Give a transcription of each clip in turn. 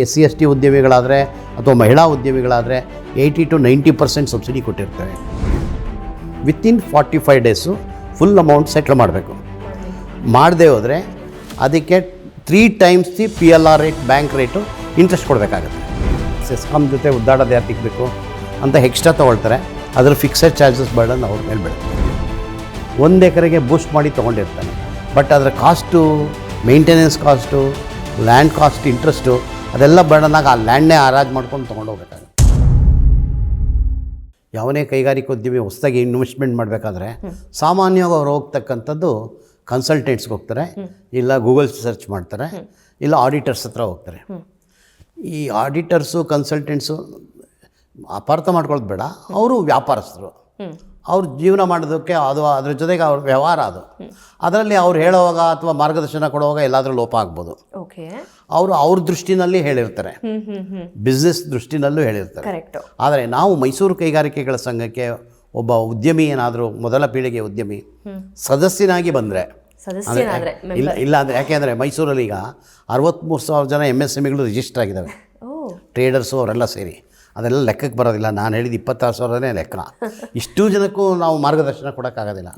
S C S T ಉದ್ಯಮಿಗಳಾದರೆ ಅಥವಾ ಮಹಿಳಾ ಉದ್ಯಮಿಗಳಾದರೆ eighty to ninety percent subsidy ಕೊಟ್ಟಿರ್ತಾರೆ. Within forty five days full amount settle ಮಾಡಬೇಕು. ಮಾಡದೆ ಹೋದರೆ ಅದಕ್ಕೆ three times the P L R rate bank rate interest ಕೊಡಬೇಕಾಗುತ್ತೆ. ಸೆಸ್ಕಾಮ್ ಜೊತೆ ಉದ್ದಾಡೋದು ಯಾರು ತಿಕ್ಕಬೇಕು ಅಂತ ಎಕ್ಸ್ಟ್ರಾ ತೊಗೊಳ್ತಾರೆ. ಅದರ ಫಿಕ್ಸೆಡ್ ಚಾರ್ಜಸ್ ಬರ್ಡನ್ ಅವ್ರ ಮೇಲೆ ಬೀಳುತ್ತೆ. ಒಂದು ಎಕರೆಗೆ ಬೂಸ್ಟ್ ಮಾಡಿ ತೊಗೊಂಡಿರ್ತಾನೆ. ಬಟ್ ಅದರ cost maintenance cost land cost interest ಅದೆಲ್ಲ ಬರ್ಡನ್ನಾಗ ಆ ಲ್ಯಾಂಡ್ನೇ ಆರಾಜ್ ಮಾಡ್ಕೊಂಡು ತೊಗೊಂಡೋಗ್ಬೇಕಾಗುತ್ತೆ ಯಾವನೇ ಕೈಗಾರಿಕೋದ್ಯಮಿ ಹೊಸದಾಗಿ ಇನ್ವೆಸ್ಟ್ಮೆಂಟ್ ಮಾಡಬೇಕಾದ್ರೆ ಸಾಮಾನ್ಯವಾಗಿ ಅವ್ರು ಹೋಗ್ತಕ್ಕಂಥದ್ದು ಕನ್ಸಲ್ಟೆಂಟ್ಸ್ಗೆ ಹೋಗ್ತಾರೆ ಇಲ್ಲ ಗೂಗಲ್ ಸರ್ಚ್ ಮಾಡ್ತಾರೆ ಇಲ್ಲ ಆಡಿಟರ್ಸ್ ಹತ್ರ ಹೋಗ್ತಾರೆ. ಈ ಆಡಿಟರ್ಸು ಕನ್ಸಲ್ಟೆಂಟ್ಸು ಅಪಾರ್ಥ ಮಾಡ್ಕೊಳ್ಳೋದು ಬೇಡ ಅವರು ವ್ಯಾಪಾರಸ್ಥರು. ಅವ್ರ ಜೀವನ ಮಾಡೋದಕ್ಕೆ ಅದು ಅದ್ರ ಜೊತೆಗೆ ಅವ್ರ ವ್ಯವಹಾರ ಅದು. ಅದರಲ್ಲಿ ಅವ್ರು ಹೇಳುವಾಗ ಅಥವಾ ಮಾರ್ಗದರ್ಶನ ಕೊಡುವಾಗ ಎಲ್ಲಾದರೂ ಲೋಪ ಆಗ್ಬೋದು. ಓಕೆ. ಅವರು ಅವ್ರ ದೃಷ್ಟಿನಲ್ಲಿ ಹೇಳಿರ್ತಾರೆ. ಬಿಸ್ನೆಸ್ ದೃಷ್ಟಿನಲ್ಲೂ ಹೇಳಿರ್ತಾರೆ. ಆದರೆ ನಾವು ಮೈಸೂರು ಕೈಗಾರಿಕೆಗಳ ಸಂಘಕ್ಕೆ ಒಬ್ಬ ಉದ್ಯಮಿ ಏನಾದರೂ ಮೊದಲ ಪೀಳಿಗೆ ಉದ್ಯಮಿ ಸದಸ್ಯನಾಗಿ ಬಂದರೆ ಇಲ್ಲ ಇಲ್ಲ ಅಂದರೆ ಯಾಕೆಂದರೆ ಮೈಸೂರಲ್ಲಿ ಈಗ ಅರವತ್ತ್ಮೂರು ಸಾವಿರ ಜನ ಎಂ ಎಸ್ ಎಂ ಇಗಳು ರಿಜಿಸ್ಟರ್ ಆಗಿದ್ದಾವೆ ಟ್ರೇಡರ್ಸು ಅವರೆಲ್ಲ ಸೇರಿ. ಅದೆಲ್ಲ ಲೆಕ್ಕಕ್ಕೆ ಬರೋದಿಲ್ಲ. ನಾನು ಹೇಳಿದ ಇಪ್ಪತ್ತಾರು ಸಾವಿರನೇ ಲೆಕ್ಕ. ಇಷ್ಟು ಜನಕ್ಕೂ ನಾವು ಮಾರ್ಗದರ್ಶನ ಕೊಡೋಕ್ಕಾಗೋದಿಲ್ಲ.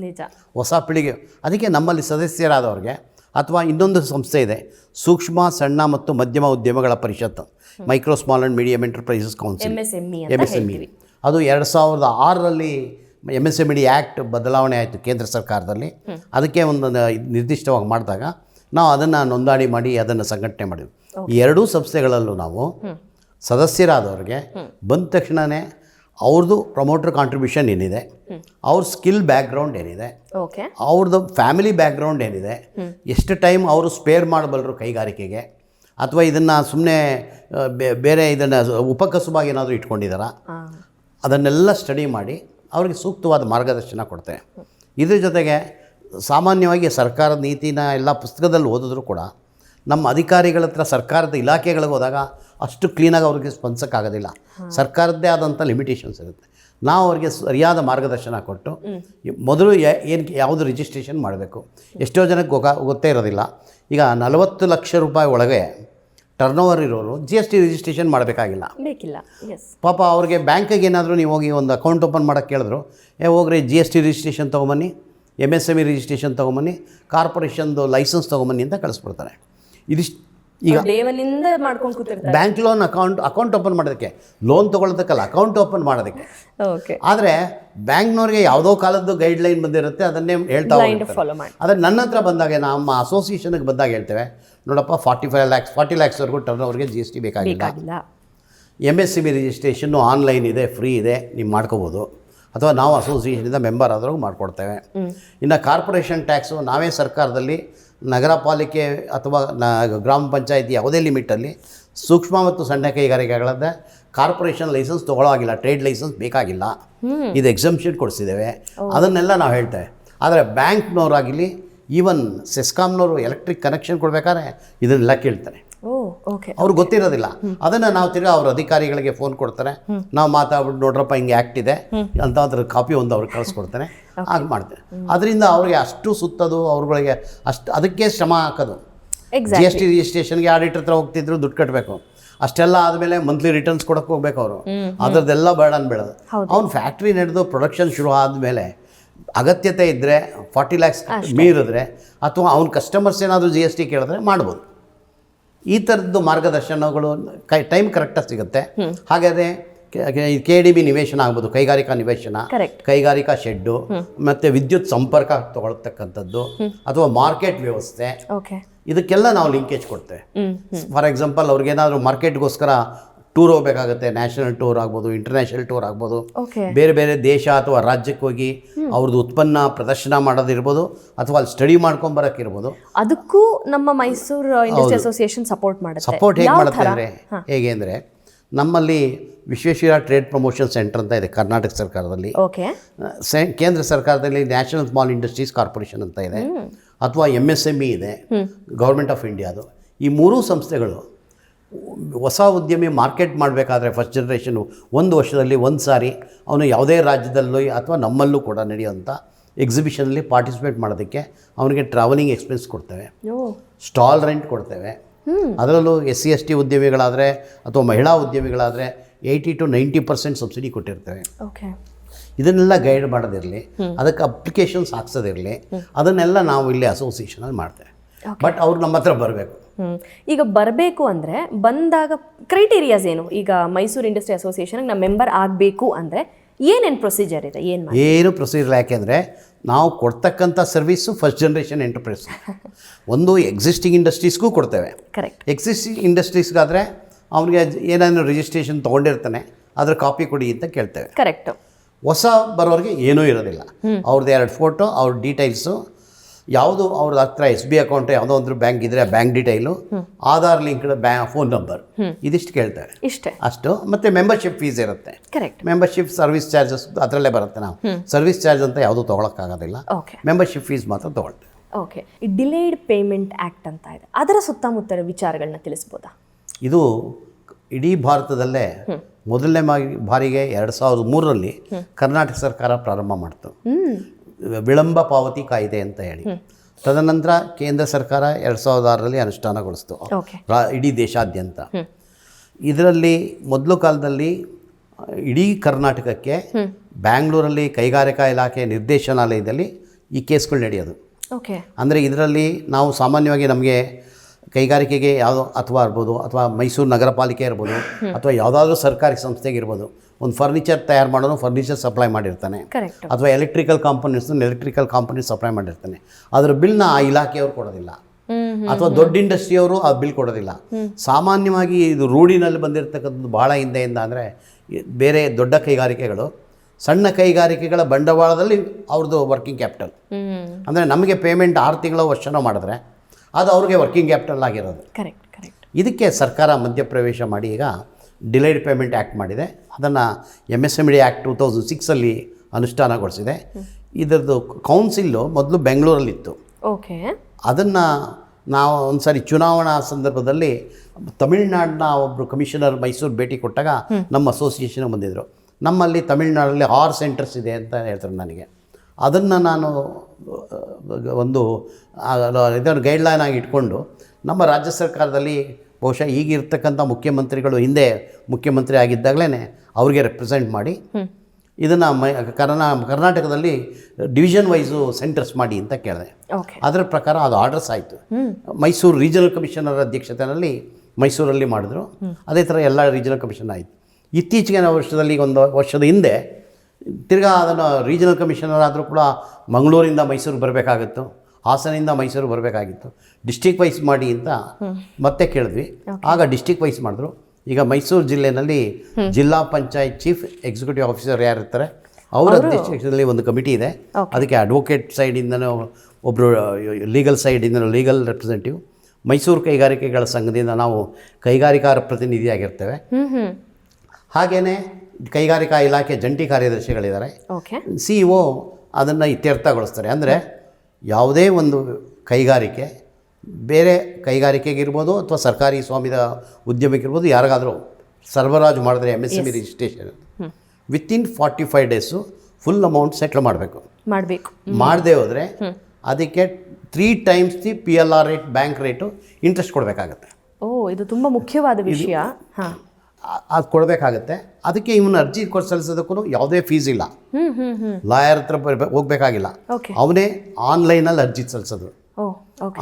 ಹೊಸ ಪೀಳಿಗೆ ಅದಕ್ಕೆ ನಮ್ಮಲ್ಲಿ ಸದಸ್ಯರಾದವ್ರಿಗೆ ಅಥವಾ ಇನ್ನೊಂದು ಸಂಸ್ಥೆ ಇದೆ ಸೂಕ್ಷ್ಮ ಸಣ್ಣ ಮತ್ತು ಮಧ್ಯಮ ಉದ್ಯಮಗಳ ಪರಿಷತ್ತು. Micro small and medium enterprises council. M S M E M ಅಂತ ಎಸ್ ಎಂ ಇ ಹೇಳ್ತೀವಿ. ಅದು ಎರಡು ಸಾವಿರದ ಆರರಲ್ಲಿ M S M E act ಬದಲಾವಣೆ ಆಯಿತು ಕೇಂದ್ರ ಸರ್ಕಾರದಲ್ಲಿ. ಅದಕ್ಕೆ ಒಂದು ನಿರ್ದಿಷ್ಟವಾಗಿ ಮಾಡಿದಾಗ ನಾವು ಅದನ್ನು ನೋಂದಣಿ ಮಾಡಿ ಅದನ್ನು ಸಂಘಟನೆ ಮಾಡಿದ್ವಿ. ಈ ಎರಡೂ ಸಂಸ್ಥೆಗಳಲ್ಲೂ ನಾವು ಸದಸ್ಯರಾದವ್ರಿಗೆ ಬಂದ ತಕ್ಷಣವೇ ಅವ್ರದ್ದು ಪ್ರಮೋಟರ್ ಕಾಂಟ್ರಿಬ್ಯೂಷನ್ ಏನಿದೆ ಅವ್ರ ಸ್ಕಿಲ್ ಬ್ಯಾಕ್ಗ್ರೌಂಡ್ ಏನಿದೆ ಓಕೆ. ಅವ್ರದ್ದು ಫ್ಯಾಮಿಲಿ ಬ್ಯಾಕ್ಗ್ರೌಂಡ್ ಏನಿದೆ ಎಷ್ಟು ಟೈಮ್ ಅವರು ಸ್ಪೇರ್ ಮಾಡಬಲ್ಲರು ಕೈಗಾರಿಕೆಗೆ ಅಥವಾ ಇದನ್ನು ಸುಮ್ಮನೆ ಬೇರೆ ಇದನ್ನು ಉಪಕಸುಬಾಗಿ ಏನಾದರೂ ಇಟ್ಕೊಂಡಿದ್ದಾರಾ ಅದನ್ನೆಲ್ಲ ಸ್ಟಡಿ ಮಾಡಿ ಅವ್ರಿಗೆ ಸೂಕ್ತವಾದ ಮಾರ್ಗದರ್ಶನ ಕೊಡ್ತೇನೆ ಇದ್ರ ಜೊತೆಗೆ ಸಾಮಾನ್ಯವಾಗಿ ಸರ್ಕಾರದ ನೀತಿನ ಎಲ್ಲ ಪುಸ್ತಕದಲ್ಲಿ ಓದಿದ್ರು ಕೂಡ ನಮ್ಮ ಅಧಿಕಾರಿಗಳ ಹತ್ರ ಸರ್ಕಾರದ ಇಲಾಖೆಗಳಿಗೆ ಹೋದಾಗ ಅಷ್ಟು ಕ್ಲೀನಾಗಿ ಅವ್ರಿಗೆ ಸ್ಪಂದಿಸೋಕ್ಕಾಗೋದಿಲ್ಲ ಸರ್ಕಾರದ್ದೇ ಆದಂಥ ಲಿಮಿಟೇಷನ್ಸ್ ಇರುತ್ತೆ. ನಾವು ಅವ್ರಿಗೆ ಸರಿಯಾದ ಮಾರ್ಗದರ್ಶನ ಕೊಟ್ಟು ಮೊದಲು ಏನು ಯಾವುದು ರಿಜಿಸ್ಟ್ರೇಷನ್ ಮಾಡಬೇಕು. ಎಷ್ಟೋ ಜನಕ್ಕೆ ಗೊಗ ಗೊತ್ತೇ ಇರೋದಿಲ್ಲ. ಈಗ ನಲವತ್ತು ಲಕ್ಷ ರೂಪಾಯಿ ಒಳಗೆ ಟರ್ನ್ ಓವರ್ ಇರೋರು ಜಿ ಎಸ್ ಟಿ ರಿಜಿಸ್ಟ್ರೇಷನ್ ಮಾಡಬೇಕಾಗಿಲ್ಲ. ಬೇಕಿಲ್ಲ. ಎಸ್ ಪಾಪ ಅವ್ರಿಗೆ ಬ್ಯಾಂಕಿಗೆ ಏನಾದರೂ ನೀವು ಹೋಗಿ ಒಂದು ಅಕೌಂಟ್ ಓಪನ್ ಮಾಡೋಕ್ಕೆ ಕೇಳಿದ್ರು ಏ ಹೋಗ್ರಿ G S T registration ತೊಗೊಂಬನ್ನಿ M S M E registration ತೊಗೊಂಬನ್ನಿ ಕಾರ್ಪೊರೇಷನ್ದು ಲೈಸೆನ್ಸ್ ತೊಗೊಂಬನ್ನಿ ಅಂತ ಕಳಿಸ್ಬಿಡ್ತಾರೆ. ಇದಿಷ್ಟು ಈಗ ಮಾಡ್ಕೊಂಡು ಕೂತಿರ್ತಾರೆ. Bank loan account account open ಮಾಡೋದಕ್ಕೆ ಲೋನ್ ತೊಗೊಳೋದಕ್ಕಲ್ಲ ಅಕೌಂಟ್ ಓಪನ್ ಮಾಡೋದಕ್ಕೆ. ಓಕೆ ಆದರೆ ಬ್ಯಾಂಕ್ನವ್ರಿಗೆ ಯಾವುದೋ ಕಾಲದ್ದು ಗೈಡ್ಲೈನ್ ಬಂದಿರುತ್ತೆ ಅದನ್ನೇ ಹೇಳ್ತಾ ಫಾಲೋ ಮಾಡಿ. ಆದರೆ ನನ್ನ ಹತ್ರ ಬಂದಾಗ ನಮ್ಮ ಅಸೋಸಿಯೇಷನ್ಗೆ ಬಂದಾಗ ಹೇಳ್ತೇವೆ ನೋಡಪ್ಪ ಫಾರ್ಟಿ ಫೈವ್ ಲ್ಯಾಕ್ಸ್ ಫಾರ್ಟಿ ಲ್ಯಾಕ್ಸ್ವರೆಗೂ ಟರ್ನ್ ಅವ್ರಿಗೆ ಜಿ ಎಸ್ ಟಿ ಬೇಕಾಗಿಲ್ಲ. ಬೇಕಾಗಿಲ್ಲ. M S C B registration online ಇದೆ ಫ್ರೀ ಇದೆ ನೀವು ಮಾಡ್ಕೋಬೋದು. ಅಥವಾ ನಾವು ಅಸೋಸಿಯೇಷನಿಂದ ಮೆಂಬರ್ ಆದ್ರೂ ಮಾಡಿಕೊಡ್ತೇವೆ. ಇನ್ನು ಕಾರ್ಪೊರೇಷನ್ ಟ್ಯಾಕ್ಸು ನಾವೇ ಸರ್ಕಾರದಲ್ಲಿ ನಗರ ಪಾಲಿಕೆ ಅಥವಾ ನ ಗ್ರಾಮ ಪಂಚಾಯತಿ ಯಾವುದೇ ಲಿಮಿಟಲ್ಲಿ ಸೂಕ್ಷ್ಮ ಮತ್ತು ಸಣ್ಣ ಕೈಗಾರಿಕೆಗಳದ್ದೇ ಕಾರ್ಪೊರೇಷನ್ ಲೈಸೆನ್ಸ್ ತೊಗೊಳ್ಳೋಗಿಲ್ಲ ಟ್ರೇಡ್ ಲೈಸೆನ್ಸ್ ಬೇಕಾಗಿಲ್ಲ. ಇದು ಎಕ್ಸಮ್ಷನ್ ಕೊಡಿಸಿದ್ದೇವೆ. ಅದನ್ನೆಲ್ಲ ನಾವು ಹೇಳ್ತೇವೆ ಆದರೆ ಬ್ಯಾಂಕ್ನವರಾಗಿರಲಿ ಈವನ್ ಸೆಸ್ಕಾಮ್ನವರು ಎಲೆಕ್ಟ್ರಿಕ್ ಕನೆಕ್ಷನ್ ಕೊಡಬೇಕಾದ್ರೆ ಇದನ್ನೆಲ್ಲ ಕೇಳ್ತಾರೆ. ಅವ್ರಿಗೆ ಗೊತ್ತಿರೋದಿಲ್ಲ. ಅದನ್ನ ನಾವು ತಿರ್ಗಿ ಅವ್ರ ಅಧಿಕಾರಿಗಳಿಗೆ ಫೋನ್ ಕೊಡ್ತಾರೆ. ನಾವು ಮಾತಾಡ್ಬಿಟ್ಟು ನೋಡ್ರಪ್ಪ ಹಿಂಗೆ ಆಕ್ಟ್ ಇದೆ. ಅಂತ ಅದ್ರ ಕಾಪಿ ಒಂದು ಅವ್ರಿಗೆ ಕಳಿಸ್ಕೊಡ್ತಾನೆ. ಹಾಗೆ ಮಾಡ್ತಾರೆ ಅದರಿಂದ ಅವ್ರಿಗೆ ಅಷ್ಟು ಸುತ್ತದು ಅವ್ರಗಳಿಗೆ ಅಷ್ಟು ಅದಕ್ಕೆ ಶ್ರಮ ಹಾಕೋದು. ಜಿ ಎಸ್ ಟಿ ರಿಜಿಸ್ಟ್ರೇಷನ್ಗೆ ಆಡಿಟರ್ ಹತ್ರ ಹೋಗ್ತಿದ್ರು ದುಡ್ಡು ಕಟ್ಟಬೇಕು ಅಷ್ಟೆಲ್ಲ ಆದಮೇಲೆ ಮಂತ್ಲಿ ರಿಟರ್ನ್ಸ್ ಕೊಡಕ್ಕೆ ಹೋಗ್ಬೇಕು ಅವರು. ಅದರದ್ದೆಲ್ಲ ಬೇಡ ಅನ್ಬೇಡೋದು ಅವ್ನು ಫ್ಯಾಕ್ಟ್ರಿ ನಡೆದು ಪ್ರೊಡಕ್ಷನ್ ಶುರು ಆದಮೇಲೆ ಅಗತ್ಯತೆ ಇದ್ದರೆ ಫಾರ್ಟಿ ಲ್ಯಾಕ್ಸ್ ಮೀರಿದ್ರೆ ಅಥವಾ ಅವ್ನ ಕಸ್ಟಮರ್ಸ್ ಏನಾದರೂ ಜಿ ಎಸ್ ಟಿ ಕೇಳಿದ್ರೆ ಮಾಡ್ಬೋದು. ಈ ಥರದ್ದು ಮಾರ್ಗದರ್ಶನಗಳು ಕೈ ಟೈಮ್ ಕರೆಕ್ಟಾಗಿ ಸಿಗುತ್ತೆ. ಹಾಗಾದರೆ ಕೆ ಡಿ ಬಿ ನಿವೇಶನ ಆಗ್ಬೋದು ಕೈಗಾರಿಕಾ ನಿವೇಶನ. ಕೈಗಾರಿಕಾ ಶೆಡ್ಡು ಮತ್ತು ವಿದ್ಯುತ್ ಸಂಪರ್ಕ ತಗೊಳ್ತಕ್ಕಂಥದ್ದು ಅಥವಾ ಮಾರ್ಕೆಟ್ ವ್ಯವಸ್ಥೆ. ಇದಕ್ಕೆಲ್ಲ ನಾವು ಲಿಂಕೇಜ್ ಕೊಡ್ತೇವೆ. ಫಾರ್ ಎಕ್ಸಾಂಪಲ್ ಅವ್ರಿಗೇನಾದರೂ ಮಾರ್ಕೆಟ್ಗೋಸ್ಕರ ಟೂರ್ ಹೋಗ್ಬೇಕಾಗುತ್ತೆ ನ್ಯಾಷನಲ್ ಟೂರ್ ಆಗ್ಬೋದು ಇಂಟರ್ನ್ಯಾಷನಲ್ ಟೂರ್ ಆಗ್ಬೋದು. ಬೇರೆ ಬೇರೆ ದೇಶ ಅಥವಾ ರಾಜ್ಯಕ್ಕೆ ಹೋಗಿ ಅವ್ರದ್ದು ಉತ್ಪನ್ನ ಪ್ರದರ್ಶನ ಮಾಡೋದಿರ್ಬೋದು ಅಥವಾ ಅಲ್ಲಿ ಸ್ಟಡಿ ಮಾಡ್ಕೊಂಬರಕ್ಕಿರ್ಬೋದು ಅದಕ್ಕೂ ನಮ್ಮ ಮೈಸೂರು ಇಂಡಸ್ಟ್ರಿ ಅಸೋಸಿಯೇಷನ್ ಸಪೋರ್ಟ್ ಮಾಡುತ್ತೆ. ಸಪೋರ್ಟ್ ಹೇಗೆ ಮಾಡುತ್ತೆ ಅಂದರೆ ಹೇಗೆ ಅಂದರೆ ನಮ್ಮಲ್ಲಿ ವಿಶ್ವೇಶ್ವರ ಟ್ರೇಡ್ ಪ್ರಮೋಷನ್ ಸೆಂಟರ್ ಅಂತ ಇದೆ ಕರ್ನಾಟಕ ಸರ್ಕಾರದಲ್ಲಿ. ಕೇಂದ್ರ ಸರ್ಕಾರದಲ್ಲಿ ನ್ಯಾಷನಲ್ ಸ್ಮಾಲ್ ಇಂಡಸ್ಟ್ರೀಸ್ ಕಾರ್ಪೊರೇಷನ್ ಅಂತ ಇದೆ. ಅಥವಾ ಎಂ ಎಸ್ ಎಂ ಇ ಇದೆ. ಗೌರ್ಮೆಂಟ್ ಆಫ್ ಇಂಡಿಯಾದು ಈ ಮೂರೂ ಸಂಸ್ಥೆಗಳು ಹೊಸ ಉದ್ಯಮಿ ಮಾರ್ಕೆಟ್ ಮಾಡಬೇಕಾದ್ರೆ ಫಸ್ಟ್ ಜನ್ರೇಷನು ಒಂದು ವರ್ಷದಲ್ಲಿ ಒಂದು ಸಾರಿ ಅವನು ಯಾವುದೇ ರಾಜ್ಯದಲ್ಲೂ ಅಥವಾ ನಮ್ಮಲ್ಲೂ ಕೂಡ ನಡೆಯುವಂಥ ಎಕ್ಸಿಬಿಷನಲ್ಲಿ ಪಾರ್ಟಿಸಿಪೇಟ್ ಮಾಡೋದಕ್ಕೆ ಅವನಿಗೆ ಟ್ರಾವೆಲಿಂಗ್ ಎಕ್ಸ್ಪೆನ್ಸ್ ಕೊಡ್ತೇವೆ. ಸ್ಟಾಲ್ ರೆಂಟ್ ಕೊಡ್ತೇವೆ. ಅದರಲ್ಲೂ ಎಸ್ ಸಿ ಎಸ್ ಟಿ ಉದ್ಯಮಿಗಳಾದರೆ ಅಥವಾ ಮಹಿಳಾ ಉದ್ಯಮಿಗಳಾದರೆ eighty to ninety percent subsidy ಕೊಟ್ಟಿರ್ತೇವೆ. Okay ಇದನ್ನೆಲ್ಲ ಗೈಡ್ ಮಾಡೋದಿರಲಿ. ಅದಕ್ಕೆ ಅಪ್ಲಿಕೇಶನ್ಸ್ ಹಾಕ್ಸೋದಿರಲಿ. ಅದನ್ನೆಲ್ಲ ನಾವು ಇಲ್ಲಿ ಅಸೋಸಿಯೇಷನಲ್ಲಿ ಮಾಡ್ತೇವೆ. ಬಟ್ ಅವ್ರು ನಮ್ಮ ಹತ್ರ ಬರಬೇಕು. ಈಗ ಬರಬೇಕು ಅಂದರೆ ಬಂದಾಗ ಕ್ರೈಟೀರಿಯಾಸ್ ಏನು? ಈಗ ಮೈಸೂರು ಇಂಡಸ್ಟ್ರಿ ಅಸೋಸಿಯೇಷನ್ ನಮ್ಮ ಮೆಂಬರ್ ಆಗಬೇಕು ಅಂದರೆ ಏನೇನು ಪ್ರೊಸೀಜರ್ ಇದೆ? ಏನು ಏನು ಪ್ರೊಸೀಜರ್ ಯಾಕೆಂದರೆ ನಾವು ಕೊಡ್ತಕ್ಕಂಥ ಸರ್ವಿಸು ಫಸ್ಟ್ ಜನ್ರೇಷನ್ ಎಂಟರ್ಪ್ರೈಸ್ ಒಂದು ಎಕ್ಸಿಸ್ಟಿಂಗ್ ಇಂಡಸ್ಟ್ರೀಸ್ಗೂ ಕೊಡ್ತೇವೆ. ಕರೆಕ್ಟ್ ಎಕ್ಸಿಸ್ಟಿಂಗ್ ಇಂಡಸ್ಟ್ರೀಸ್ಗಾದರೆ ಅವನಿಗೆ ಏನೇನು ರಿಜಿಸ್ಟ್ರೇಷನ್ ತೊಗೊಂಡಿರ್ತಾನೆ ಅದರ ಕಾಪಿ ಕೊಡಿ ಅಂತ ಕೇಳ್ತೇವೆ. ಕರೆಕ್ಟ್ ಹೊಸ ಬರೋರಿಗೆ ಏನೂ ಇರೋದಿಲ್ಲ. ಅವ್ರದ್ದು ಎರಡು ಫೋಟೋ ಅವ್ರ ಡೀಟೇಲ್ಸು ಯಾವುದು ಅವ್ರದ್ದು ಹತ್ರ ಎಸ್ ಬಿ ಅಕೌಂಟ್ ಯಾವುದೋ ಒಂದು ಬ್ಯಾಂಕ್ ಇದ್ರೆ ಬ್ಯಾಂಕ್ ಡೀಟೈಲು ಆಧಾರ್ ಲಿಂಕ್ಡ್ ಬ್ಯಾ ಫೋನ್ ನಂಬರ್ ಇದಿಷ್ಟು ಕೇಳ್ತಾರೆ. ಇಷ್ಟೇ. ಅಷ್ಟು. ಮತ್ತೆ ಮೆಂಬರ್ಶಿಪ್ ಫೀಸ್ ಇರುತ್ತೆ. ಕರೆಕ್ಟ್ ಮೆಂಬರ್ಶಿಪ್ ಸರ್ವಿಸ್ ಚಾರ್ಜಸ್ ಅದರಲ್ಲೇ ಬರುತ್ತೆ ನಾವು. ಸರ್ವಿಸ್ ಚಾರ್ಜ್ ಅಂತ ಯಾವುದೂ ತೊಗೊಳಕ್ಕಾಗೋದಿಲ್ಲ. ಓಕೆ ಮೆಂಬರ್ಶಿಪ್ ಫೀಸ್ ಮಾತ್ರ ತೊಗೊಳ್ತೇವೆ. ಓಕೆ ಈ ಡಿಲೇಡ್ ಪೇಮೆಂಟ್ ಆ್ಯಕ್ಟ್ ಅಂತ ಇದೆ. ಅದರ ಸುತ್ತಮುತ್ತಲ ವಿಚಾರಗಳನ್ನ ತಿಳಿಸ್ಬೋದಾ? ಇದು ಇಡೀ ಭಾರತದಲ್ಲೇ ಮೊದಲನೇ ಬಾರಿಗೆ ಎರಡು ಸಾವಿರದ ಮೂರರಲ್ಲಿ ಕರ್ನಾಟಕ ಸರ್ಕಾರ ಪ್ರಾರಂಭ ಮಾಡ್ತು. ವಿಳಂಬ ಪಾವತಿ ಕಾಯ್ದೆ ಅಂತ ಹೇಳಿ. ತದನಂತರ ಕೇಂದ್ರ ಸರ್ಕಾರ ಎರಡು ಸಾವಿರದ ಆರರಲ್ಲಿ ಅನುಷ್ಠಾನಗೊಳಿಸ್ತು ರಾ- ಇಡೀ ದೇಶಾದ್ಯಂತ. ಇದರಲ್ಲಿ ಮೊದಲು ಕಾಲದಲ್ಲಿ ಇಡೀ ಕರ್ನಾಟಕಕ್ಕೆ ಬ್ಯಾಂಗ್ಳೂರಲ್ಲಿ ಕೈಗಾರಿಕಾ ಇಲಾಖೆ ನಿರ್ದೇಶನಾಲಯದಲ್ಲಿ ಈ ಕೇಸ್ಗಳು ನಡೆಯೋದು. ಓಕೆ. ಅಂದರೆ ಇದರಲ್ಲಿ ನಾವು ಸಾಮಾನ್ಯವಾಗಿ ನಮಗೆ ಕೈಗಾರಿಕೆಗೆ ಯಾವುದೋ ಅಥವಾ ಇರ್ಬೋದು ಅಥವಾ ಮೈಸೂರು ನಗರ ಪಾಲಿಕೆ ಇರ್ಬೋದು ಅಥವಾ ಯಾವುದಾದ್ರೂ ಸರ್ಕಾರಿ ಸಂಸ್ಥೆಗೆ ಇರ್ಬೋದು ಒಂದು ಫರ್ನಿಚರ್ ತಯಾರು ಮಾಡೋನು ಫರ್ನಿಚರ್ ಸಪ್ಲೈ ಮಾಡಿರ್ತಾನೆ. ಅಥವಾ electrical companies electrical company supply ಮಾಡಿರ್ತಾನೆ. ಅದರ ಬಿಲ್ನ ಆ ಇಲಾಖೆಯವರು ಕೊಡೋದಿಲ್ಲ. ಅಥವಾ ದೊಡ್ಡ ಇಂಡಸ್ಟ್ರಿಯವರು ಆ ಬಿಲ್ ಕೊಡೋದಿಲ್ಲ. ಸಾಮಾನ್ಯವಾಗಿ ಇದು ರೂಢಿನಲ್ಲಿ ಬಂದಿರತಕ್ಕಂಥದ್ದು ಭಾಳ ಹಿಂದೆಯಿಂದ ಅಂದರೆ ಬೇರೆ ದೊಡ್ಡ ಕೈಗಾರಿಕೆಗಳು ಸಣ್ಣ ಕೈಗಾರಿಕೆಗಳ ಬಂಡವಾಳದಲ್ಲಿ ಅವ್ರದ್ದು ವರ್ಕಿಂಗ್ ಕ್ಯಾಪಿಟಲ್ ಅಂದ್ರೆ ನಮಗೆ ಪೇಮೆಂಟ್ ಆರು ತಿಂಗಳ ವರ್ಷನೋ ಮಾಡಿದ್ರೆ ಅದು ಅವ್ರಿಗೆ ವರ್ಕಿಂಗ್ ಕ್ಯಾಪಿಟಲ್ ಆಗಿರೋದು. ಕರೆಕ್ಟ್ ಕರೆಕ್ಟ್ ಇದಕ್ಕೆ ಸರ್ಕಾರ ಮಧ್ಯಪ್ರವೇಶ ಮಾಡಿ ಈಗ ಡಿಲೈಡ್ ಪೇಮೆಂಟ್ ಆ್ಯಕ್ಟ್ ಮಾಡಿದೆ. ಅದನ್ನು M S M D act two thousand ಸಿಕ್ಸಲ್ಲಿ ಅನುಷ್ಠಾನಗೊಳಿಸಿದೆ. ಇದರದ್ದು ಕೌನ್ಸಿಲ್ಲು ಮೊದಲು ಬೆಂಗಳೂರಲ್ಲಿತ್ತು. ಓಕೆ. ಅದನ್ನು ನಾವು ಒಂದು ಸಾರಿ ಚುನಾವಣಾ ಸಂದರ್ಭದಲ್ಲಿ ತಮಿಳ್ನಾಡಿನ ಒಬ್ಬರು ಕಮಿಷನರ್ ಮೈಸೂರು ಭೇಟಿ ಕೊಟ್ಟಾಗ ನಮ್ಮ ಅಸೋಸಿಯೇಷನ್ ಬಂದಿದ್ದರು ನಮ್ಮಲ್ಲಿ ತಮಿಳ್ನಾಡಲ್ಲಿ ಹಾರ್ ಸೆಂಟರ್ಸ್ ಇದೆ ಅಂತ ಹೇಳ್ತಾರೆ ನನಗೆ. ಅದನ್ನು ನಾನು ಒಂದು ಇದನ್ನು ಗೈಡ್ಲೈನ್ ಆಗಿ ಇಟ್ಕೊಂಡು ನಮ್ಮ ರಾಜ್ಯ ಸರ್ಕಾರದಲ್ಲಿ ಬಹುಶಃ ಈಗಿರ್ತಕ್ಕಂಥ ಮುಖ್ಯಮಂತ್ರಿಗಳು ಹಿಂದೆ ಮುಖ್ಯಮಂತ್ರಿ ಆಗಿದ್ದಾಗಲೇ ಅವ್ರಿಗೆ ರೆಪ್ರೆಸೆಂಟ್ ಮಾಡಿ ಇದನ್ನು ಮೈ ಕರ್ನಾ ಕರ್ನಾಟಕದಲ್ಲಿ ಡಿವಿಷನ್ ವೈಸು ಸೆಂಟರ್ಸ್ ಮಾಡಿ ಅಂತ ಕೇಳಿದೆ. ಅದರ ಪ್ರಕಾರ ಅದು ಆರ್ಡರ್ಸ್ ಆಯಿತು. ಮೈಸೂರು ರೀಜನಲ್ ಕಮಿಷನರ್ ಅಧ್ಯಕ್ಷತೆಯಲ್ಲಿ ಮೈಸೂರಲ್ಲಿ ಮಾಡಿದ್ರು. ಅದೇ ಥರ ಎಲ್ಲ ರೀಜನಲ್ ಕಮಿಷನ್ ಆಯಿತು. ಇತ್ತೀಚಿನ ವರ್ಷದಲ್ಲಿ ಒಂದು ವರ್ಷದ ಹಿಂದೆ ತಿರ್ಗಾ ಅದನ್ನು ರೀಜನಲ್ ಕಮಿಷನರ್ ಆದರೂ ಕೂಡ ಮಂಗಳೂರಿಂದ ಮೈಸೂರು ಬರಬೇಕಾಗಿತ್ತು. ಹಾಸನಿಂದ ಮೈಸೂರು ಬರಬೇಕಾಗಿತ್ತು. ಡಿಸ್ಟಿಕ್ ವೈಸ್ ಮಾಡಿ ಅಂತ ಮತ್ತೆ ಕೇಳಿದ್ವಿ. ಆಗ ಡಿಸ್ಟಿಕ್ ವೈಸ್ ಮಾಡಿದ್ರು. ಈಗ ಮೈಸೂರು ಜಿಲ್ಲೆನಲ್ಲಿ ಜಿಲ್ಲಾ ಪಂಚಾಯತ್ ಚೀಫ್ ಎಕ್ಸಿಕ್ಯೂಟಿವ್ ಆಫೀಸರ್ ಯಾರು ಇರ್ತಾರೆ? ಅವರ ಅಧ್ಯಕ್ಷತೆಯಲ್ಲಿ ಒಂದು ಕಮಿಟಿ ಇದೆ. ಅದಕ್ಕೆ ಅಡ್ವೊಕೇಟ್ ಸೈಡಿಂದನೂ ಒಬ್ಬರು ಲೀಗಲ್ ಸೈಡಿಂದನೂ ಲೀಗಲ್ ರೆಪ್ರೆಸೆಂಟಿವ್ ಮೈಸೂರು ಕೈಗಾರಿಕೆಗಳ ಸಂಘದಿಂದ ನಾವು ಕೈಗಾರಿಕಾ ಪ್ರತಿನಿಧಿಯಾಗಿರ್ತೇವೆ ಹಾಗೆಯೇ ಕೈಗಾರಿಕಾ ಇಲಾಖೆ ಜಂಟಿ ಕಾರ್ಯದರ್ಶಿಗಳಿದ್ದಾರೆ. ಸಿ ಇ ಒ ಅದನ್ನು ಇತ್ಯರ್ಥಗೊಳಿಸ್ತಾರೆ. ಅಂದರೆ ಯಾವುದೇ ಒಂದು ಕೈಗಾರಿಕೆ ಬೇರೆ ಕೈಗಾರಿಕೆಗಿರ್ಬೋದು ಅಥವಾ ಸರ್ಕಾರಿ ಸ್ವಾಮ್ಯದ ಉದ್ಯಮಕ್ಕಿರ್ಬೋದು ಯಾರಿಗಾದರೂ ಸರಬರಾಜು ಮಾಡಿದ್ರೆ M S M E registration within forty five days full amount settle ಮಾಡಬೇಕು. ಮಾಡಬೇಕು. ಮಾಡದೆ ಹೋದರೆ ಅದಕ್ಕೆ three times the P L R rate bank rate interest ಕೊಡಬೇಕಾಗತ್ತೆ. ಓ ಇದು ತುಂಬ ಮುಖ್ಯವಾದ ವಿಷಯ. ಹಾ. ಅದು ಕೊಡಬೇಕಾಗತ್ತೆ. ಅದಕ್ಕೆ ಇವನು ಅರ್ಜಿ ಕೊಟ್ಟು ಸಲ್ಲಿಸೋದಕ್ಕೂ ಯಾವುದೇ ಫೀಸ್ ಇಲ್ಲ. ಲಾಯರ್ ಹತ್ರ ಹೋಗ್ಬೇಕಾಗಿಲ್ಲ. ಅವನೇ ಆನ್ಲೈನಲ್ಲಿ ಅರ್ಜಿ ಸಲ್ಲಿಸೋದು.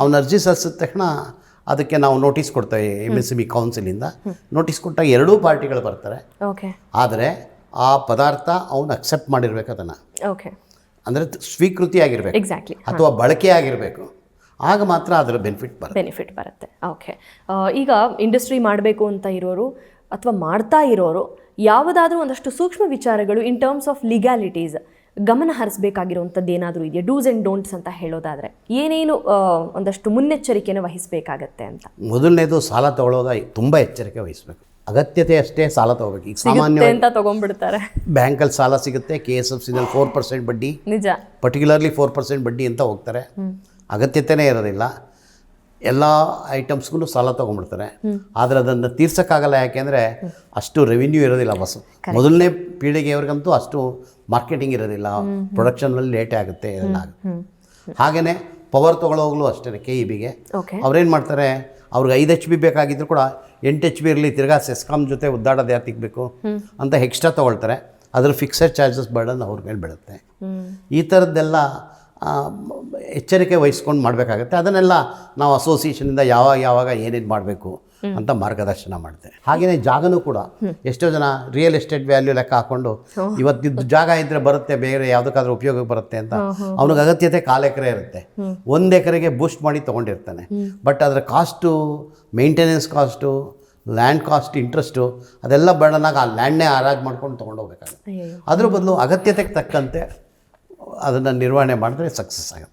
ಅವನ ಅರ್ಜಿ ಸಲ್ಲಿಸಿದ ತಕ್ಷಣ ಅದಕ್ಕೆ ನಾವು ನೋಟಿಸ್ ಕೊಡ್ತೇವೆ ಎಂ ಎಸ್ ಬಿ ಕೌನ್ಸಿಲಿಂದ. ನೋಟಿಸ್ ಕೊಟ್ಟಾಗ ಎರಡೂ ಪಾರ್ಟಿಗಳು ಬರ್ತಾರೆ. ಓಕೆ. ಆದರೆ ಆ ಪದಾರ್ಥ ಅವನು ಅಕ್ಸೆಪ್ಟ್ ಮಾಡಿರ್ಬೇಕು ಅದನ್ನು. ಓಕೆ. ಅಂದರೆ ಸ್ವೀಕೃತಿ ಆಗಿರಬೇಕು ಎಕ್ಸಾಕ್ಟ್ಲಿ ಅಥವಾ ಬಳಕೆ ಆಗಿರಬೇಕು ಆಗ ಮಾತ್ರ ಅದರ ಬೆನಿಫಿಟ್ ಬರುತ್ತೆ. ಬೆನಿಫಿಟ್ ಬರುತ್ತೆ. ಓಕೆ. ಈಗ ಇಂಡಸ್ಟ್ರಿ ಮಾಡಬೇಕು ಅಂತ ಇರೋರು ಅಥವಾ ಮಾಡ್ತಾ ಇರೋರು ಯಾವುದಾದ್ರೂ ಒಂದಷ್ಟು ಸೂಕ್ಷ್ಮ ವಿಚಾರಗಳು ಇನ್ ಟರ್ಮ್ಸ್ ಆಫ್ ಲೀಗ್ಯಾಲಿಟೀಸ್ ಗಮನ ಹರಿಸಬೇಕಾಗಿರುವಂಥದ್ದು ಏನಾದರೂ ಇದೆಯಾ? ಡೂಸ್ ಆ್ಯಂಡ್ ಡೋಂಟ್ಸ್ ಅಂತ ಹೇಳೋದಾದರೆ ಏನೇನು ಒಂದಷ್ಟು ಮುನ್ನೆಚ್ಚರಿಕೆಯನ್ನು ವಹಿಸಬೇಕಾಗತ್ತೆ ಅಂತ? ಮೊದಲನೇದು ಸಾಲ ತಗೊಳ್ಳುವಾಗ ತುಂಬ ಎಚ್ಚರಿಕೆ ವಹಿಸಬೇಕು. ಅಗತ್ಯತೆ ಅಷ್ಟೇ ಸಾಲ ತಗೋಬೇಕು. ಈಗ ಸಾಮಾನ್ಯ ಅಂತ ತಗೊಂಡ್ಬಿಡ್ತಾರೆ. ಬ್ಯಾಂಕಲ್ಲಿ ಸಾಲ ಸಿಗುತ್ತೆ ಕೆ ಎಸ್ ಎಫ್ ಸಿನಲ್ಲಿ ಫೋರ್ ಪರ್ಸೆಂಟ್ ಬಡ್ಡಿ ನಿಜ. ಪರ್ಟಿಕ್ಯುಲರ್ಲಿ ಫೋರ್ ಪರ್ಸೆಂಟ್ ಬಡ್ಡಿ ಅಂತ ಹೋಗ್ತಾರೆ. ಅಗತ್ಯತೆನೇ ಇರೋದಿಲ್ಲ. ಎಲ್ಲ ಐಟಮ್ಸ್ಗೂ ಸಾಲ ತೊಗೊಂಡ್ಬಿಡ್ತಾರೆ. ಆದರೆ ಅದನ್ನು ತೀರ್ಸೋಕ್ಕಾಗಲ್ಲ ಯಾಕೆಂದರೆ ಅಷ್ಟು ರೆವಿನ್ಯೂ ಇರೋದಿಲ್ಲ ಬಸ್. ಮೊದಲನೇ ಪೀಳಿಗೆಯವ್ರಿಗಂತೂ ಅಷ್ಟು ಮಾರ್ಕೆಟಿಂಗ್ ಇರೋದಿಲ್ಲ. ಪ್ರೊಡಕ್ಷನ್ನಲ್ಲಿ ಲೇಟೇ ಆಗುತ್ತೆ ಇದೆಲ್ಲ ಆಗುತ್ತೆ. ಹಾಗೆಯೇ ಪವರ್ ತೊಗೊಳ್ಳೋವಾಗಲೂ ಅಷ್ಟೇ ಕೆ ಇ ಬಿಗೆ ಅವ್ರೇನು ಮಾಡ್ತಾರೆ? ಅವ್ರಿಗೆ ಐದು ಎಚ್ ಬಿ ಬೇಕಾಗಿದ್ರು ಕೂಡ ಎಂಟು ಎಚ್ ಬಿ ಇರಲಿ ತಿರ್ಗಾ ಸೆಸ್ಕಾಮ್ ಜೊತೆ ಉದ್ದಾಡೋದು ಯಾತಿಗೆ ಬೇಕು ಅಂತ ಎಕ್ಸ್ಟ್ರಾ ತೊಗೊಳ್ತಾರೆ. ಅದ್ರ ಫಿಕ್ಸೆಡ್ ಚಾರ್ಜಸ್ ಬರ್ಡನ್ ಅವ್ರ ಮೇಲೆ ಬೀಳುತ್ತೆ. ಈ ಥರದ್ದೆಲ್ಲ ಎಚ್ಚರಿಕೆ ವಹಿಸ್ಕೊಂಡು ಮಾಡಬೇಕಾಗುತ್ತೆ. ಅದನ್ನೆಲ್ಲ ನಾವು ಅಸೋಸಿಯೇಷನಿಂದ ಯಾವಾಗ ಯಾವಾಗ ಏನೇನು ಮಾಡಬೇಕು ಅಂತ ಮಾರ್ಗದರ್ಶನ ಮಾಡಿದೆ ಹಾಗೆಯೇ ಜಾಗನೂ ಕೂಡ ಎಷ್ಟೋ ಜನ ರಿಯಲ್ ಎಸ್ಟೇಟ್ ವ್ಯಾಲ್ಯೂ ಲೆಕ್ಕ ಹಾಕೊಂಡು ಇವತ್ತಿದ್ದು ಜಾಗ ಇದ್ದರೆ ಬರುತ್ತೆ ಬೇರೆ ಯಾವುದಕ್ಕಾದ್ರೂ ಉಪಯೋಗಕ್ಕೆ ಬರುತ್ತೆ ಅಂತ ಅವನಿಗೆ ಅಗತ್ಯತೆ ಕಾಲು ಎಕರೆ ಇರುತ್ತೆ. ಒಂದು ಎಕರೆಗೆ ಬೂಸ್ಟ್ ಮಾಡಿ ತೊಗೊಂಡಿರ್ತಾನೆ. ಬಟ್ ಅದರ cost maintenance cost land cost interest ಅದೆಲ್ಲ ಬಣ್ಣನಾಗ ಆ ಲ್ಯಾಂಡ್ನೇ ಆರಾಗಿ ಮಾಡ್ಕೊಂಡು ತೊಗೊಂಡೋಗ್ಬೇಕಾಗುತ್ತೆ ಅದ್ರ ಬದಲು ಅಗತ್ಯತೆಗೆ ತಕ್ಕಂತೆ ಅದನ್ನು ನಿರ್ವಹಣೆ ಮಾಡಿದ್ರೆ ಸಕ್ಸಸ್ ಆಗುತ್ತೆ.